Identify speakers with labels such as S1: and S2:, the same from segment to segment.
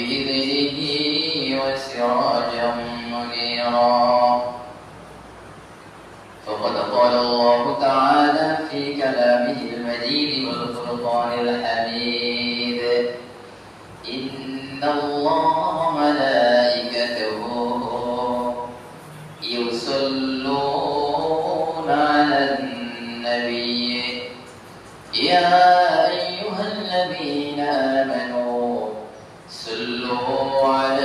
S1: بإذنه وسراجا منيرا. فقد قال الله تعالى في كلامه المجيد والفرقان الحميد. إن الله وملائكته يصلون على النبي. يا boy.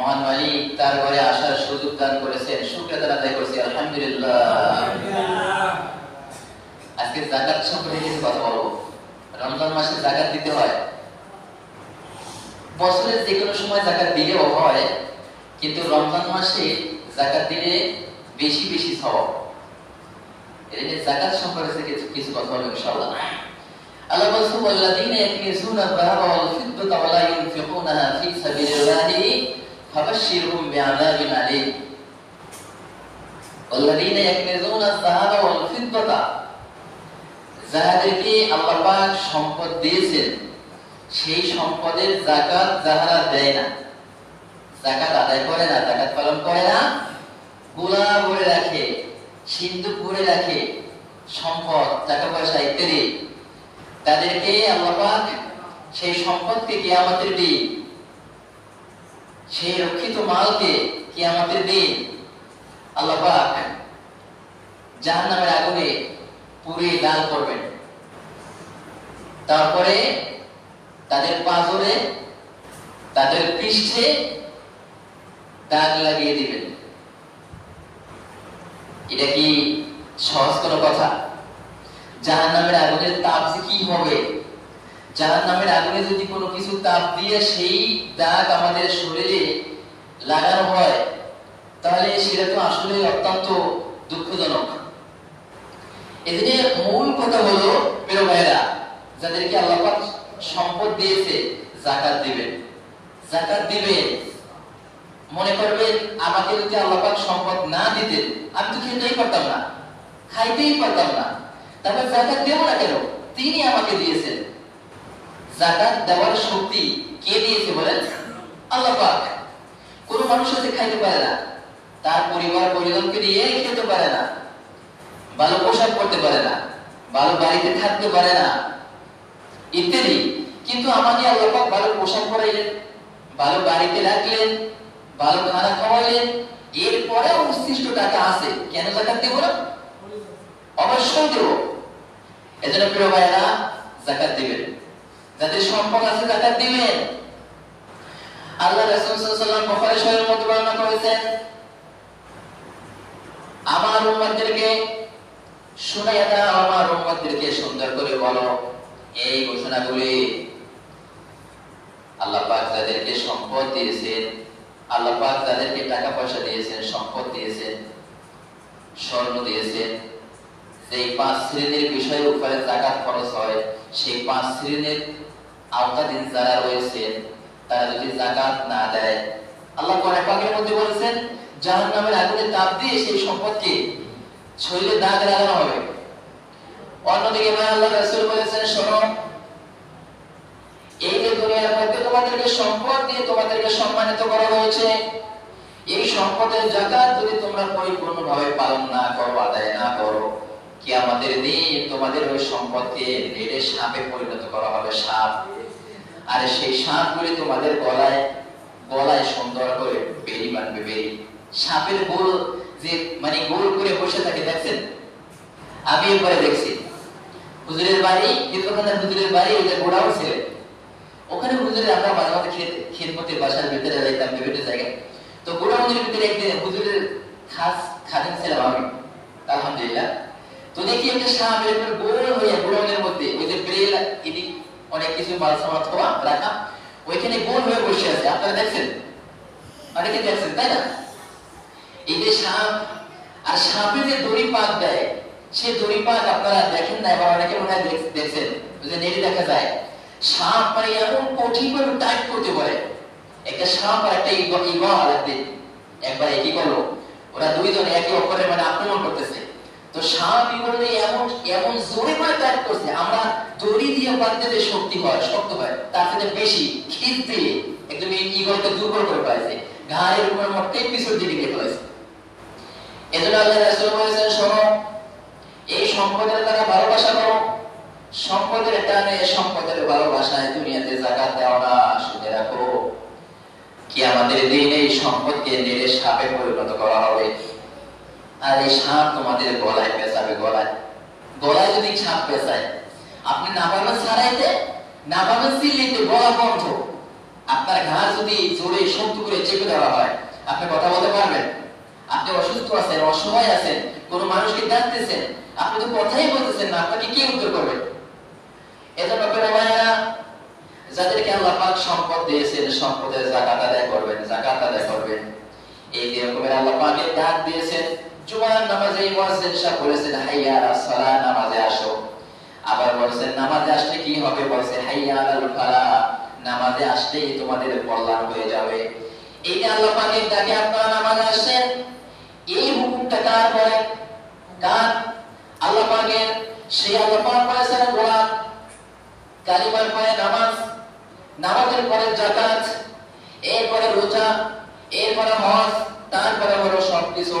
S1: মহান মালিক তার ঘরে আসার সুযোগ দান করেছেন, শুক্রিয়া আদায় করছি, আলহামদুলিল্লাহ। আজকে জাকাত সম্পর্কে কিছু কথা বলব। রমজান মাসে জাকাত দিতে হয়। বছরের যে কোনো সময় জাকাত দিলেও হয়, কিন্তু রমজান মাসে জাকাত দিলে বেশি বেশি স্বভাব এই যে জাকাত সম্পর্কে কিছু কিছু কথা বলব ইনশাআল্লাহ। আল্লাহ বলছে, ওয়াল্লাযীনা ইয়াকনিজুনা আয-যাহাবা ওয়াল ফিদ্দাতা ওয়া লা ইউনফিকুনাহা ফী সাবিলিল্লাহি বিআযাবিন আলীম ওয়াল্লাযীনা ইয়াকনিজুনা আয-যাহাবা ওয়াল ফিদ্দাতা যাহাদেরকে আল্লাহ সম্পদ দিয়েছেন, সেই সম্পদের জাকাত যাহারা দেয় না। জাকাত আদায় করে না জাকাত পালন করে না। গোলা ভরে রাখে সিন্ধুক ভরে রাখে, সম্পদ, টাকা পয়সা ইত্যাদি। তাদেরকে আল্লাহ সেই সম্পদকে কিয়ামতের দিন সেই রক্ষিত মালকে কি আমাদের দিন আল্লাহ পাক জাহান্নামের আগুনে পুরে লাল করবেন। তারপরে তাদের পাঁজরে তাদের পৃষ্ঠে দাগ লাগিয়ে দিবেন। এটা কি সহজ কোনো কথা? জাহান নামের আগুনের তাপ কি হবে? জাহান নামের আগুনে যদি কোনো কিছু তাপ দিয়ে সেই দাগ আমাদের শরীরে লাগানো হয়, তাহলে সেটা তো আসলে অত্যন্ত দুঃখজনক। এদিকে মূল কথা হলো, প্রিয় ভাইরা যাদেরকে আল্লাহ সম্পদ দিয়েছে জাকাত দিবেন। জাকাত দিবেন। মনে করবেন, আমাকে যদি আল্লাহপাক সম্পদ না দিতেন, আমি তো খেতেই পারতাম না, খাইতেই পারতাম না। তারপর জাকাত দেব না কেন? তিনি আমাকে দিয়েছেন। জাকাত দেওয়ার শক্তি কে দিয়েছে বলেন? আল্লাহ পাক। কোন মানুষ আছে খাইতে পারে না, তার পরিবার পরিজনকে নিয়ে খেতে পারে না, ভালো পোশাক পরতে পারে না, ভালো বাড়িতে থাকতে পারে না, ইত্যাদি। কিন্তু আমাকে আল্লাহ পাক ভালো পোশাক পরাইলেন, ভালো বাড়িতে রাখলেন, ভালো খানা খাওয়াইলেন এরপরে উৎসৃষ্ট টাকা আছে। কেন জাকাত দেব না? অবশ্যই দেব। এজন্য প্রিয় ভাইরা জাকাত দিবেন। যাদের সম্পদ আছে জাকাত দিবেন। আল্লাহ রাসূল সাল্লাল্লাহু আলাইহি ওয়াসাল্লাম মধ্যে বর্ণনা করেছেন, আমার উম্মতদেরকে শুনাইয়া দাও, আমার উম্মতদেরকে সুন্দর করে বলো। এই ঘোষণাগুলি আল্লাহ পাক যাদেরকে সম্পদ দিয়েছেন, আল্লাহ পাক যাদেরকে টাকা পয়সা দিয়েছেন, সম্পদ দিয়েছেন, স্বর্ণ দিয়েছেন, সেই পাঁচ শ্রেণির বিষয়ের উপরে জাকাত খরচ হয়। সেই পাঁচ শ্রেণির আওতাধীন যারা রয়েছেন তারা যদি জাকাত না দেয়, আল্লাহ কোরআন পাকের মধ্যে বলেছেন, জাহান্নামের আগুনে তাপ দিয়ে সেই সম্পদকে শরীরে দাগ লাগানো হবে। অন্যদিকে ভাই আল্লাহ রাসূল বলেছেন, শোনো, এই যে দুনিয়ার মধ্যে তোমাদেরকে সম্পদ দিয়ে তোমাদেরকে সম্মানিত করা হয়েছে, এই সম্পদের জাকাত যদি তোমরা পরিপূর্ণভাবে পালন না করো, আদায় না করো কি আমাদের দিন তোমাদের ওই সম্পদকে নেড়ে সাপে পরিণত করা হবে, সাপ। আর সেই সাপগুলি তোমাদের গলায় গলায় সুন্দর করে বেরি বানবে বেরি সাপের গোল যে মানে গোল করে বসে থাকে, দেখছেন? আমি একবারে দেখছি। হুজুরের বাড়ি দীর্ঘখানের হুজুরের বাড়ি, ওই যে গোড়াও ছিল। ওখানে হুজুরের আমরা মাঝে মাঝে খেদমতের বাসার ভিতরে যাইতাম বিভিন্ন জায়গায়। তো গোড়া মন্দিরের ভিতরে একদিন হুজুরের খাস খাদিম ছিলাম আমি, আলহামদুলিল্লাহ তো দেখি একটা সাপ এরকম গোল হয়ে গোড়াউনের মধ্যে, ওই যে ব্রেল এদিক অনেক কিছু সামাত হওয়া রাখা, ওইখানে গোল হয়ে বসে আছে। আপনারা দেখছেন? অনেকে দেখছেন, তাই না? এই যে সাপ আর সাপে যে দড়ি পাক দেয়, সে দড়ি পাক আপনারা দেখেন না বা অনেকে মনে হয় দেখ- দেখছেন। যে নেড়ে দেখা যায়। সাপ মানে এমন কঠিন ভাবে টাইট করতে পারে। একটা সাপ আর একটা ইগল একবার একই করল। ওরা দুইজন একে অপরের মানে আক্রমণ করতেছে। তো সাপ ইগল এমন এমন জোরে করে টাইট করছে, আমরা দড়ি দিয়ে বাঁধতে শক্তি হয়, শক্ত হয়, তার থেকে বেশি দিয়ে একদম ইগলকে দুর্বল করে ফেলাইছে ঘাড়ের উপর মোটে পিছন দিকে দিয়ে ফেলাইছে এজন্য আল্লাহ রাসূল বলেছেন, শোনো, এই সম্পদের দ্বারা ভালোবাসা করো, সম্পদের টানে সম্পদের ভালোবাসায় দুনিয়াতে জাকাত দেওয়া না, শুনে রাখো। কি আমাদের দিন এই সম্পদকে নেড়ে সাপে পরিণত করা হবে? আর এই সাপ তোমাদের গলায় পেঁচাবে, গলায়। গলায় যদি সাপ পেঁচায়, আপনি না পারবেন ছাড়াইতে, না পারবেন সিলিতে গলা বন্ধ। আপনার ঘাড় যদি জোরে শক্ত করে চেপে দেওয়া হয়, আপনি কথা বলতে পারবেন। আপনি অসুস্থ আছেন, অসহায় আছেন, কোন মানুষকে ডাকতেছেন, আপনি তো কথাই বলতেছেন না, আপনাকে কে উত্তর করবে? এজন্য ভাইরা যাদেরকে আল্লাহ পাক সম্পদ দিয়েছেন, সম্পদের জাকাত আদায় করবেন, জাকাত আদায় করবেন। এই রকমের আল্লাহ পাকের ডাক দিয়েছেন জুমার নামাজে মুয়াজ্জিন সাহেব বলেছেন, হাইয়া আলাস সালাহ নামাজে আসো। আবার বলেছেন, নামাজে আসলে কি হবে? বলছে, হাইয়া আলাল ফালাহ নামাজে আসলেই তোমাদের কল্যাণ হয়ে যাবে। এই যে আল্লাহ পাকের ডাকে আপনারা নামাজে আসছেন, এই হুকুমটা কার পরে? কার? আল্লাহ পাকের, সেই আল্লাহ পাক বলেছেন কোরআন কালিমার পরে নামাজ, নামাজের পরে জাকাত এরপরে রোজা, এরপরে হজ, তারপরে হলো সবকিছু।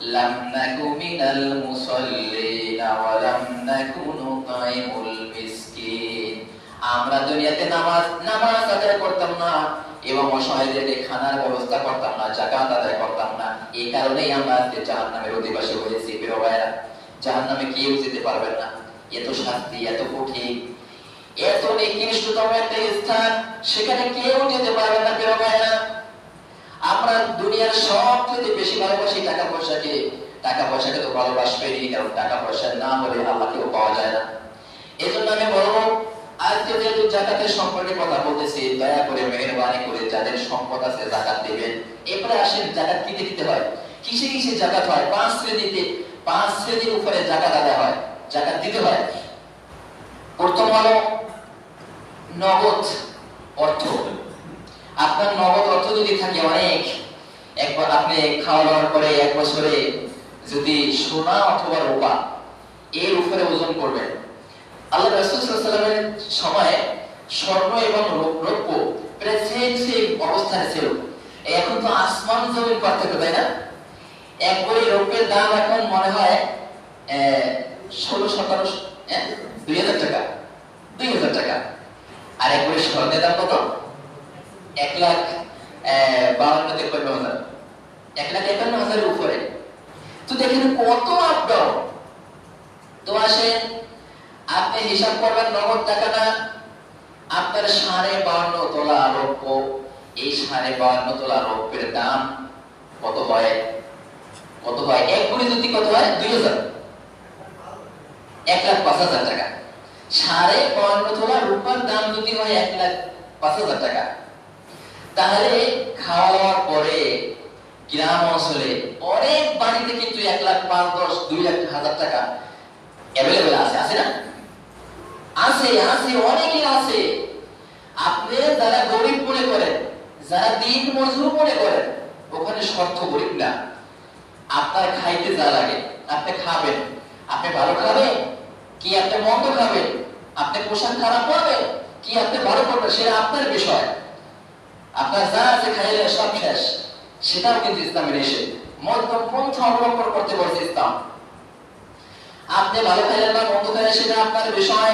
S1: নাকু মিনাল মুসাল্লিনা ওয়া লাম নাকু নুতাইমুল মিসকিন আমরা দুনিয়াতে নামাজ নামাজ আদায় করতাম না এবং অসহায়দেরকে খানার ব্যবস্থা করতাম না জাকাত আদায় করতাম না। এই কারণেই আমরা আজকে জাহান্নামের অধিবাসী হয়েছি। প্রিয় ভাইরা জাহান্নামে কেউ যেতে পারবেন না। এত শাস্তি, এত কঠিন, এত নিকৃষ্টতম একটা স্থান, সেখানে কেউ যেতে পারবে না, প্রিয় ভাইরা আমরা দুনিয়ার সব থেকে বেশি ভালোবাসি টাকা পয়সাকে টাকা পয়সাকে তো ভালোবাসবেনই, কারণ টাকা পয়সা না হলে আল্লাহকেও পাওয়া যায় না। এই জন্য আমি বলব, আজকে যেহেতু জাকাতের সম্পর্কে কথা বলতেছি, দয়া করে মেহরবানি করে যাদের সম্পদ আছে জাকাত দিবেন। এরপরে আসেন, জাকাত কিতে দিতে হয়। কিসে কিসে জাকাত হয়? পাঁচ শ্রেণীতে, পাঁচ শ্রেণির উপরে জাকাত আদায় হয়। জাকাত দিতে হয়। প্রথম হলো নগদ অর্থ। আপনার নগদ অর্থ যদি থাকে অনেক, একবার আপনি খাওয়া দাওয়ার পরে এক বছরে যদি সোনা অথবা রূপা এর উপরে ওজন করবেন, আল্লাহ রাসূলের সময়ে স্বর্ণ এবং রৌপ্য প্রায় সেম সেম অবস্থানে ছিল। এখন তো আসমান জমির পার্থক্য, তাই না? এক বই রৌপ্যের দাম এখন মনে হয় ষোলো, সতেরো দুই হাজার টাকা, দুই হাজার টাকা। আর এক স্বর্ণের দাম কত? এক লাখ বাউন্ন তিপ্পান্ন হাজার এক লাখ একান্ন হাজারের উপরে। এখানে কত আপ ডাউন তো আসেন, আপনি হিসাব করবেন নগদ টাকাটা, আপনার সাড়ে বান্ন তোলা রৌপ্য এই সাড়ে বান্ন তোলা রৌপ্যের দাম কত হয়? কত হয়? এক কোটি যদি কত হয়? দুই হাজার। এক লাখ পাঁচ হাজার টাকা। সাড়ে বান্ন তোলা রূপার দাম যদি হয় এক লাখ পাঁচ হাজার টাকা। তাহলে খাওয়া দাওয়ার পরে গ্রাম অঞ্চলে অনেক বাড়িতে কিন্তু এক লাখ পাঁচ, দশ, দুই লাখ, হাজার টাকা অ্যাভেলেবেল আছে আছে না? আছে আছে অনেকে আছে। আপনি যারা গরিব মনে করেন, যারা দিন মজুর মনে করেন, ওখানে শর্ত গরিব না। আপনার খাইতে যা লাগে, আপনি খাবেন। আপনি ভালো খাবেন, কি আপনি মন্দ খাবেন? আপনি পোশাক খারাপ করবেন কি আপনি ভালো করবেন সেটা আপনার বিষয়। আপনার যা আছে খাইলে সব শেষ, সেটাও কিন্তু ইসলামের এসে মধ্যম পন্থা অবলম্বন করতে বলছে ইসলাম। আপনি ভালো খাইলেন না, মন্দ খাইলেন, সেটা আপনার বিষয়।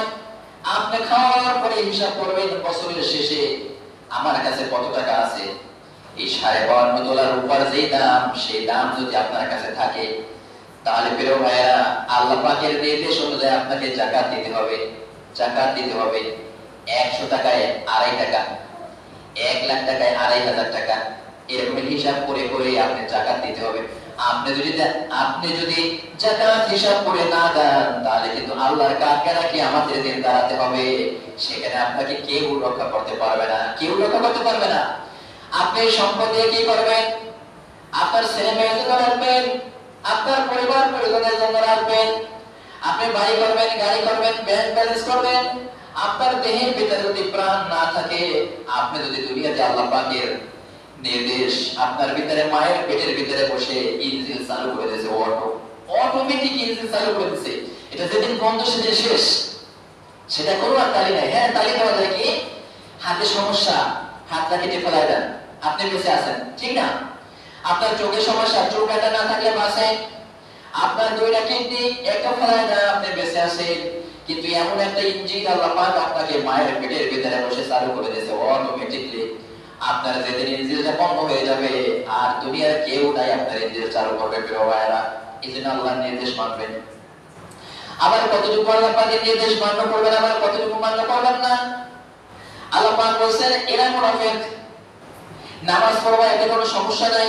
S1: আপনি খাওয়ার পরে হিসাব করবেন, বছরের শেষে আমার কাছে কত টাকা আছে? এই সাড়ে বাউন্ন ডলার উপর যে দাম, সেই দাম যদি আপনার কাছে থাকে, তাহলে প্রিয় ভাইয়া আল্লাহ পাকের নির্দেশ অনুযায়ী আপনাকে জাকাত দিতে হবে। জাকাত দিতে হবে। একশো টাকায় আড়াই টাকা। এক লাখ টাকায় আড়াই হাজার টাকা। এরকম হিসাব করে করে আপনি জাকাত দিতে হবে। আপনি যদি আপনি যদি জাকাত হিসাব করে না দেন, তাহলে কিন্তু আল্লাহর কাঠগড়া কি আমাদের দিন দাঁড়াতে হবে? সেখানে আপনাকে কেউ রক্ষা করতে পারবে না। কেউ রক্ষা করতে পারবে না। আপনি সম্পদ দিয়ে কি করবেন? আপনার ছেলে জন্য রাখবেন। আপনার পরিবার পরিজনের জন্য রাখবেন। আপনি বাড়ি করবেন, গাড়ি করবেন ব্যাংক ব্যালেন্স করবেন। আপনার দেহের ভিতরে যদি প্রাণ না থাকে, আপনি যদি দুনিয়াতে আল্লাহ পাকের নির্দেশ আপনার ভিতরে মায়ের পেটের ভিতরে বসে ইঞ্জিন চালু করে দিয়েছে, অটো অটোমেটিক ইঞ্জিন চালু করে দিয়েছে। এটা যেদিন বন্ধ, সেদিন শেষ। সেটা কোনো আর তালি নাই। হ্যাঁ তালি দেওয়া যায় কি? হাতে সমস্যা হাতটা কেটে ফেলায় দেন। আপনি বেঁচে আছেন, ঠিক না? আপনার চোখের সমস্যা, চোখ একটা না থাকলে বাঁচে। আপনার দুইটা কিডনি, একটা ফেলায় দেন আপনি বেঁচে আছেন। কিন্তু এমন একটা ইঞ্জিন আল্লাহ পাক আপনাকে মায়ের পেটের ভিতরে বসে চালু করে দিয়েছে অটোমেটিকলি আপনার যেদিন ইঞ্জিনটা বন্ধ হয়ে যাবে আর দুনিয়ার কেউ নাই আপনার ইঞ্জিন চালু করবে, প্রিয় এই জন্য আল্লাহর নির্দেশ মানবেন। আবার কতটুকু আল্লাহ পাকের নির্দেশ মান্য করবেন, আবার কতটুকু মান্য করবেন না? আল্লাহ পাক বলছেন, এরা মুনাফিক। নামাজ পড়বা, এতে কোনো সমস্যা নাই।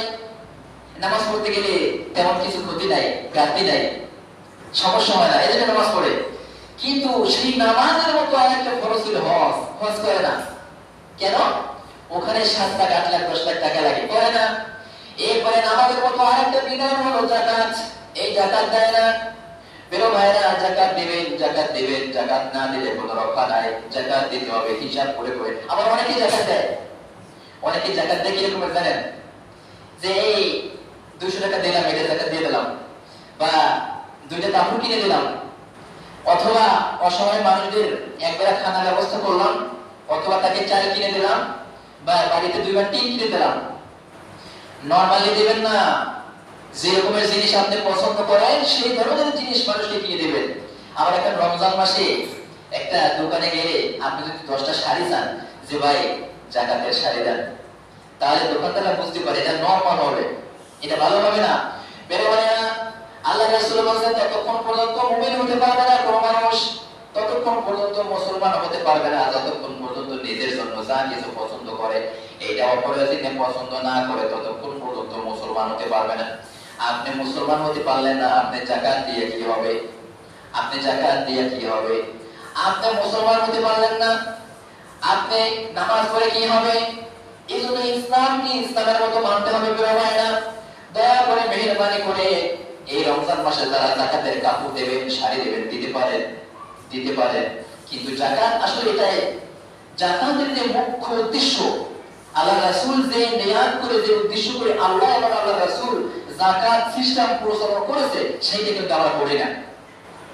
S1: নামাজ পড়তে গেলে তেমন কিছু ক্ষতি নাই, ঘাটতি নাই। সমস্যা হয় না। এজন্য নামাজ পড়ে। কিন্তু সেই নামাজের মতো আরেকটা খরচ ছিল, হজ হজ করে না। কেন? ওখানে সাত লাখ আট লাখ দশ লাখ টাকা লাগে, করে না। এরপরে নামাজের মতো আরেকটা বিধান হলো জাকাত এই জাকাত দেয় না। বেরো ভাইরা জাকাত দেবেন জাকাত দেবেন জাকাত না দিলে কোনো রক্ষা নাই। জাকাত দিতে হবে, হিসাব করে করে। আবার অনেকে জাকাত দেয়। অনেকে জাকাত দেয় কীরকম জানেন? যে এই দুশো টাকা দিলাম, এটা জাকাত দিয়ে দিলাম। বা দুইটা কাপড় কিনে দিলাম। অথবা অসহায় মানুষদের একবেলা খানা ব্যবস্থা করলাম, অথবা তাকে চাল কিনে দিলাম, বা বাড়িতে দুইবার টিন কিনে দিলাম। নর্মালি দেবেন না। যে রকমের জিনিস আপনি পছন্দ করেন, সেই ধরনের জিনিস মানুষকে কিনে দেবেন। আবার একটা রমজান মাসে একটা দোকানে গেলে আপনি যদি দশটা শাড়ি চান, যে ভাই জাকাতের শাড়ি দেন, তাহলে দোকানদাররা বুঝতে পারে এটা নর্মাল হবে। এটা ভালো হবে না। বেরো মানে না আল্লাহ রাসূল বলেন ততক্ষণ পর্যন্ত মুমিন হতে পারবে না, কোনো মানুষ ততক্ষণ পর্যন্ত মুসলমান হতে পারবে না, যতক্ষণ পর্যন্ত নিজের জন্য যা কিছু পছন্দ করে এটা অপরাধীকে পছন্দ না করে, ততক্ষণ পর্যন্ত মুসলমান হতে পারবে না। আপনি মুসলমান হতে পারলেন না, আপনি জাকাত দিয়ে কি হবে? আপনি জাকাত দিয়ে কি হবে? আপনি মুসলমান হতে পারলেন না, আপনি নামাজ পড়ে কি হবে? এই ইসলাম কি ইসলামের মতো মানতে হবে প্রিয় ভাইরা দয়া করে মেহরবানি করে এই রমজান মাসে যারা জাকাতের কাপড় দেবেন, শাড়ি দেবেন, দিতে পারেন দিতে পারেন। কিন্তু জাকাত আসলে এটাই, জাকাতের যে মুখ্য উদ্দেশ্য, আল্লাহ রাসূল যে নিয়াত করে, যে উদ্দেশ্য করে আল্লাহ এবং আল্লাহ রাসূল জাকাত সিস্টেম প্রচলন করেছে সেইটা কিন্তু আমরা করি না।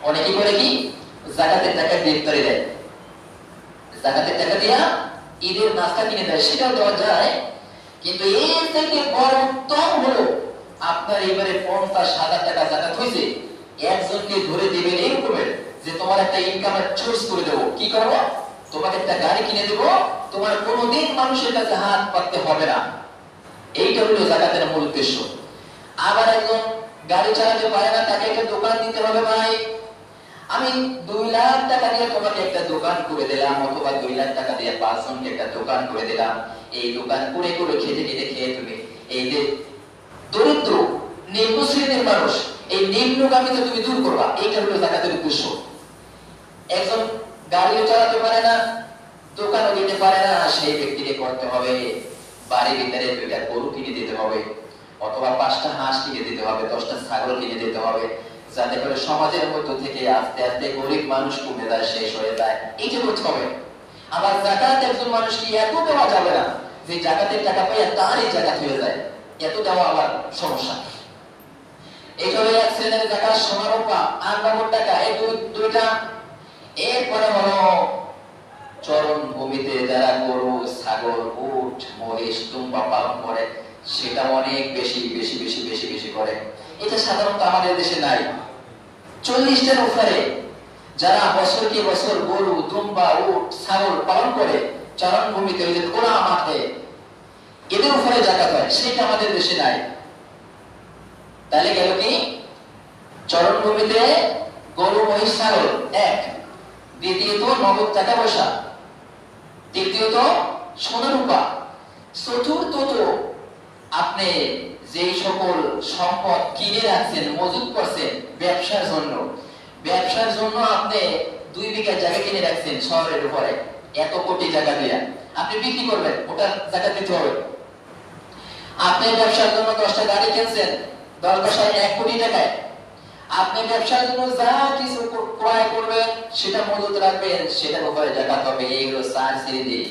S1: অনেকে করে কি, জাকাতের টাকা দিয়ে ইফতারি দেয়। জাকাতের টাকা দিয়া ঈদের নাস্তা কিনে দেয়, সেটাও দেওয়া যায়, কিন্তু এর থেকে বড় উত্তম হলো আপনার এবারে পঞ্চাশ হাজার টাকা জাকাত হয়েছে, একজনকে ধরে দেবেন এরকমের যে তোমার একটা ইনকামের চয়েস করে দেবো। কি করব? তোমাকে একটা গাড়ি কিনে দেবো, তোমার কোনোদিন মানুষের কাছে হাত পাততে হবে না। এইটা হলো জাকাতের মূল উদ্দেশ্য। আবার একজন গাড়ি চালাতে পারে না, তাকে একটা দোকান দিতে হবে ভাই। আমি দুই লাখ টাকা দিয়ে তোমাকে একটা দোকান করে দিলাম, অথবা দুই লাখ টাকা দিয়ে পাঁচজনকে একটা দোকান করে দিলাম। এই দোকান করে করে খেতে খেতে খেয়ে তুমি এই যে দরিদ্র নিম্ন শ্রেণির মানুষ, এই নিম্নগামীতে তুমি দূর করবা। এইটা হলো জাকাতের উদ্দেশ্য। একজন গাড়িও চালাতে পারে না, দোকানও দিতে পারে না, সেই ব্যক্তিকে করতে হবে বাড়ির ভিতরে দুইটা গরু কিনে দিতে হবে, অথবা পাঁচটা হাঁস কিনে দিতে হবে, দশটা ছাগল কিনে দিতে হবে, যাতে করে সমাজের মধ্য থেকে আস্তে আস্তে গরিব মানুষ কমে যায়, শেষ হয়ে যায়। এইটা করতে হবে। আবার জাকাত একজন মানুষকে এত দেওয়া যাবে না যে জাকাতের টাকা পাইয়া তারই জাকাত হয়ে যায়। এত দেওয়া আবার সমস্যা। হলো এক শ্রেণির জাকাত আট নম্বর টাকা, এই দুইটা। এরপরে হলো চরণ ভূমিতে যারা গরু, ছাগল, উট, মহিষ তুম্বা পালন করে, সেটা অনেক বেশি বেশি বেশি বেশি বেশি করে। এটা সাধারণত আমাদের দেশে নাই। চল্লিশটার উপরে যারা বছরকে বছর গরু, দুম্বা, উট, ছাগল পালন করে চরণ ভূমিতে ওই যে মাঠে এদের উপরে জাকাত হয়, সেটা আমাদের দেশে নাই। তাহলে গেল কি? চরণ ভূমিতে গরু, মহিষ, ছাগল, এক। দ্বিতীয়ত নগদ টাকা পয়সা। তৃতীয়ত সোনা রূপা চতুর্থত আপনি যেই সকল সম্পদ কিনে রাখছেন, মজুত করছেন ব্যবসার জন্য ব্যবসার জন্য আপনি দুই বিঘা জায়গা কিনে রাখছেন শহরের উপরে, এত কোটি জায়গা দিয়ে। আপনি বিক্রি করবেন, ওটা জায়গা দিতে হবে। আপনি ব্যবসার জন্য দশটা গাড়ি কিনছেন, দশ দশায় এক কোটি টাকায়। আপনি ব্যবসার জন্য যা কিছু ক্রয় করবেন, সেটা মজুত রাখবেন সেটার উপরে জাকাত হবে। এইগুলো চার শ্রেণি।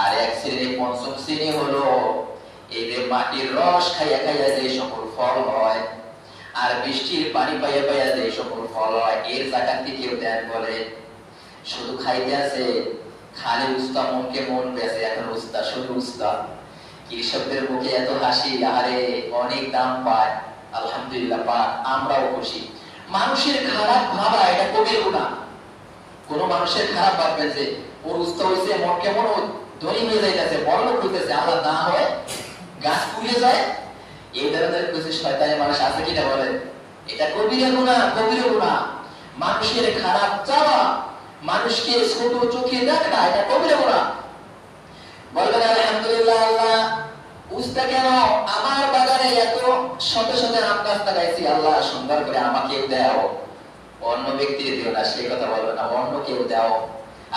S1: আর এক শ্রেণি, পঞ্চম শ্রেণি হলো যে মাটির রস খাইয়া খাইয়া যে সকল ফল হয়, আর বৃষ্টির পানি পাইয়া পাইয়া যে সকল ফল হয়, এর জাকাত কেউ দেন বলে। শুধু খাইতে আছে, খালি উস্তা মনকে মন বেছে এখন উস্তা শুধু উস্তা কৃষকদের মুখে এত হাসি আরে অনেক দাম পায়। আলহামদুলিল্লাহ পাক আমরাও খুশি। মানুষের খারাপ ভাবা, এটা কবির গুণা। কোন মানুষের খারাপ ভাববেন যে, ওর উস্তা হয়েছে মন কেমন ধনী হয়ে যাইতেছে, বড় লোক হইতেছে, আল্লাহ না হয়, গাছ পুড়ে যায়। এই ধরনের কিছু শয়তানি মানুষ আছে কিনা বলেন? এটা কবির গুণা কবির গুণা। মানুষের খারাপ চাওয়া, মানুষকে ছোট চোখে দেখা, এটা কবির গুণা। বলবেন উস্তা কেন আমার বাগানে এত শত শত আম গাছ লাগাইছি? আল্লাহ সুন্দর করে দাও। অন্য দিও না কথা বলবে না অন্য কেউ দাও।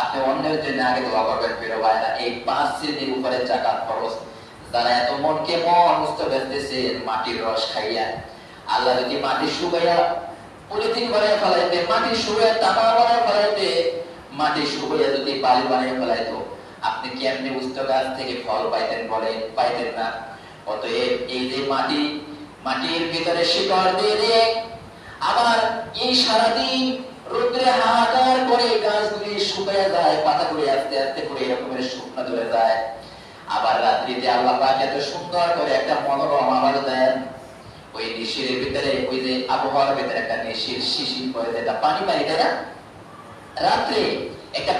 S1: আপনি অন্যের জন্য আগে দোয়া করবেন এই পাঁচ শ্রেণির উপরে খরচ যারা এত মনকে মন মুস্ত বেঁচতেছে মাটির রস খাইয়া, আল্লাহ যদি মাটি শুকাইয়া পলিথিন বানিয়ে ফেলাইতে, মাটি শুকাইয়া তামা বানিয়ে ফেলাইতে, মাটি শুকাইয়া যদি বালি বানিয়ে ফেলাইতো আপনি কেমনি উস্ত গাছ থেকে ফল পাইতেন বলেন? পাইতেন না। অতএব এই যে মাটি, মাটির ভিতরে শিকড় দিয়ে দিয়ে আবার এই সারাদিন রোদ্রে হাহাকার করে গাছগুলি শুকায় যায় পাতাগুলি আস্তে আস্তে করে এরকমের শুকনা ধরে যায়। আবার রাত্রিতে আল্লাহ পাক এত সুন্দর করে একটা মনোরম আবার দেন। ওই নিশিরের ভিতরে, ওই যে আবহাওয়ার ভিতরে একটা নিশির শিশির করে যেটা পানি পানি তাই না? রাত্রে একটা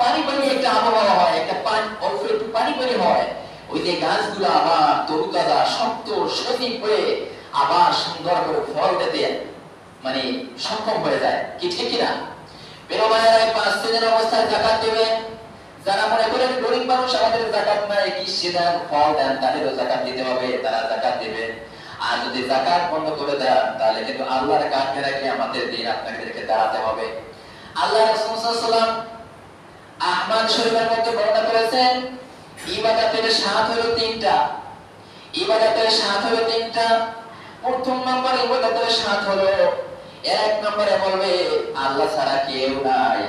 S1: পানি একটা আবহাওয়া হয়, একটা একটু পানি হয়। ওই যে গাছগুলো আবার তরুতাজা শক্ত, সজীব হয়ে আবার সুন্দর করে ফল দিতে মানে সক্ষম হয়ে যায়। কি ঠিক কিনা? বেরো পাঁচ দিনের অবস্থায় জাকাত দেবে। যারা মনে করেন গরিব মানুষ, আমাদের জাকাত নাই, কি সে ফল দেন, তাদেরও জাকাত দিতে হবে, তারা জাকাত দেবে। আর যদি জাকাত বন্ধ করে দেন, তাহলে কিন্তু আল্লাহর কাঠে রাখে আমাদের দিন আপনাদেরকে দাঁড়াতে হবে। আল্লাহ রাসূল সাল্লাল্লাহু আহমদ শরীফের মধ্যে বর্ণনা করেছেন, ইবাদতের সাত হলো তিনটা। ইবাদতের সাত হলো তিনটা। প্রথম নম্বর ইবাদতের সাত হলো, এক নম্বরে বলবে, আল্লাহ ছাড়া কেউ নাই।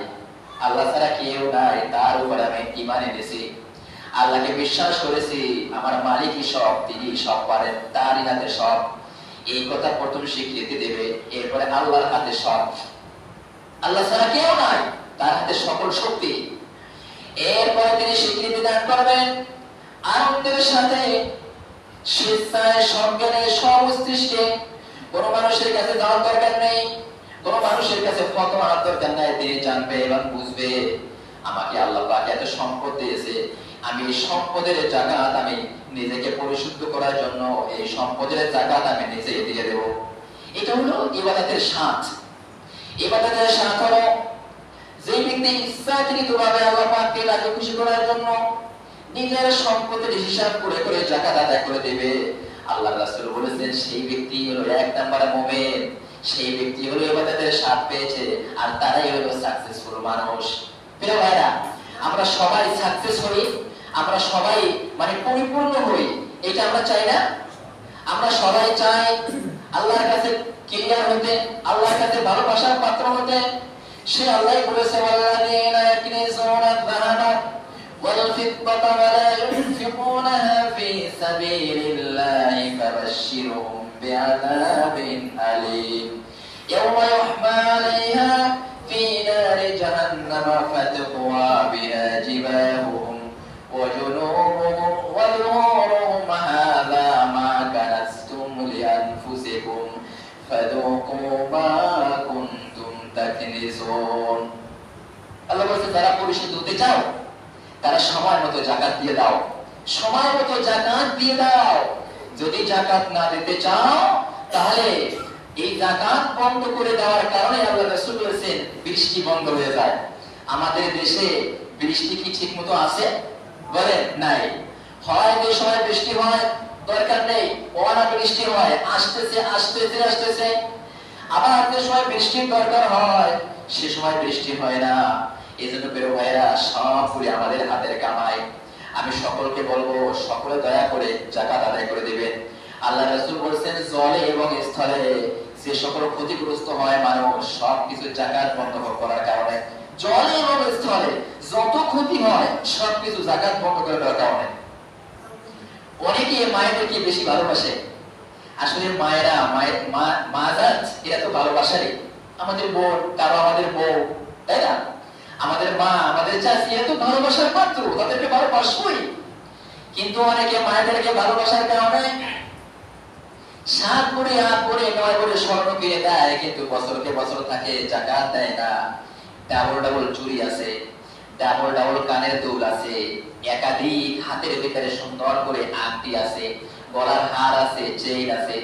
S1: আল্লাহ ছাড়া কেউ নাই, তার উপর আমি ইমান এনেছি। আল্লাহকে বিশ্বাস করেছি, আমার মালিকই সব তিনি সব পারেন, তারই হাতে সব। এই কথা প্রথম স্বীকৃতি দেবে, এরপরে আল্লাহর হাতে সব। আল্লাহ ছাড়া কেউ নাই, তার হাতে সকল শক্তি। এরপরে তিনি স্বীকৃতি দান করবেন। আনন্দের সাথে স্বেচ্ছায় সজ্ঞানে সমস্তিষ্কে কোন মানুষের কাছে যাওয়ার দরকার নেই। কোন মানুষের কাছে ফতোয়া আনার দরকার নাই। তিনি জানবে এবং বুঝবে, আমাকে আল্লাহ পাক এত সম্পদ দিয়েছে। আমি এই সম্পদের জাকাত আমি নিজেকে পরিশুদ্ধ করার জন্য এই সম্পদের জাকাত আমি নিজে দিয়ে দেব। এটা হলো ইবাদতের স্বাদ। ইবাদতের স্বাদ হলো যে ব্যক্তি ইচ্ছাকৃত ভাবে আল্লাহ পাককে রাজি খুশি করার জন্য নিজের সম্পদের হিসাব করে করে জাকাত আদায় করে দেবে। আল্লাহ রাসূল বলেছেন, সেই ব্যক্তি হলো এক নম্বরে মুমিন। সেই ব্যক্তি হলো ইবাদতের স্বাদ পেয়েছে আর তারাই হলো সাকসেসফুল মানুষ। প্রিয় ভাইরা, আমরা সবাই সাকসেস হই, আমরা সবাই মানে পরিপূর্ণ হই, এটা আমরা চাই না? আমরা সবাই চাই আল্লাহর কাছে ক্লিয়ার হতে, আল্লাহর কাছে ভালোবাসার পাত্র হতে সে আল্লাহ বলেছে ওয়াল্লাযীনা ইয়াকনিজুনা আয-যাহাবা ওয়াল-ফিদ্দাতা ওয়া লা ইউনফিকুনাহা ফী সাবীলিল্লাহি ফাবাশশিরহুম বিআযাবিন আলীম ইয়াওমা ইউহমা আলাইহা ফী নারি জাহান্নামা ফাতুওয়া বিহা জিবাহুহুম وجنوبهم বলছে যারা পরিশুদ্ধ হতে চাও, তারা সময় মতো জাকাত দিয়ে দাও। সময় মতো জাকাত দিয়ে দাও। যদি জাকাত না দিতে চাও, তাহলে এই জাকাত বন্ধ করে দেওয়ার কারণে আল্লাহ রাসূল বলেছেন, বৃষ্টি বন্ধ হয়ে যায়। আমাদের দেশে বৃষ্টি কি ঠিক মতো আছে? বলেন, নাই। হয় যে সময় বৃষ্টি হয়, দরকার নেই অনা বৃষ্টি হয়, আসতেছে আসতেছে আসতেছে। আবার যে সময় বৃষ্টির দরকার হয়, সে সময় বৃষ্টি হয় না। এই জন্য বেরো ভাইরা সব করে আমাদের হাতের কামাই। আমি সকলকে বলব, সকলে দয়া করে জাকাত আদায় করে দিবেন। আল্লাহ রাসূল বলেছেন, জলে এবং স্থলে যে সকল ক্ষতিগ্রস্ত হয় মানুষ সব কিছু জাকাত বন্ধ করার কারণে। জলে এবং স্থলে যত ক্ষতি হয়, সবকিছু জাকাত বন্ধ করে দেওয়ার কারণে। অনেকে মায়েদেরকে বেশি ভালোবাসে। আসলে মায়েরা মায়ের মা মা এরা তো ভালোবাসারই। আমাদের বোন, কারও আমাদের বউ, তাই না? আমাদের মা, আমাদের চাষি এরা তো ভালোবাসার পাত্র, তাদেরকে ভালোবাসবই। কিন্তু অনেকে মায়েদেরকে ভালোবাসার কারণে সাত করে আট করে নয় করে স্বর্ণ কিনে দেয়, কিন্তু বছরকে বছর জাকাত দেয় না। ডাবল ডাবল চুরি আছে, ডাবল ডাবল কানের দুল আছে, একাধিক হাতের ভিতরে সুন্দর করে আংটি আছে, গলার হার আছে চেইন আছে।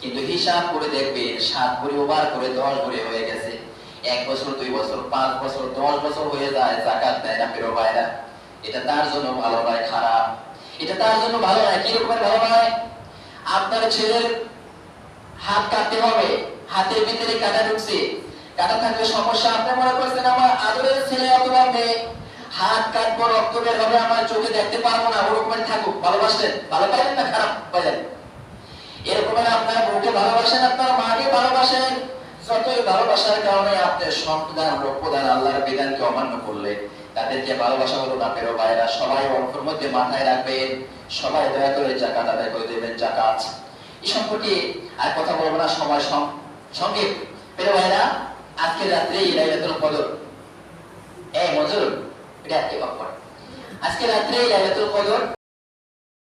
S1: কিন্তু হিসাব করে দেখবে সাত করে ওভার করে দশ করে হয়ে গেছে। এক বছর, দুই বছর, পাঁচ বছর, দশ বছর হয়ে যায়, জাকাত দেয় না ফেরো ভাইরা এটা তার জন্য ভালো নয়, খারাপ। এটা তার জন্য ভালো নয়, কি রকমের ভালো নয়? আপনার ছেলের হাত কাটতে হবে, হাতের ভিতরে কাটা ঢুকছে। কাটা থাকলে সমস্যা, আপনি মনে করছেন আমার আদরের ছেলে অথবা মেয়ে? হাত কাটবো, রক্ত বের হবে, আমার চোখে দেখতে পারব না, ওরকমের থাকুক। ভালোবাসলেন? ভালো পাইলেন না খারাপ পাইলেন? এরকমের আপনার বউকে ভালোবাসেন, আপনার মাকে ভালোবাসেন? যতই ভালোবাসার কারণে আপনার সন্তান রক্তদান আল্লাহর বিধানকে অমান্য করলে, তাদেরকে ভালোবাসা হলো না পেরো ভাইরা সবাই অঙ্কর মধ্যে মাথায় রাখবেন, সবাই দয়া করে জাকাত আদায় করে দেবেন, জাকাত। এই সম্পর্কে আর কথা বলব না, সময় সঙ্গে। পেরো ভাইরা আজকে রাত্রে লাইলাতুল কদর। এই মজুর এটা আজকে আজকে রাত্রে লাইলাতুল কদর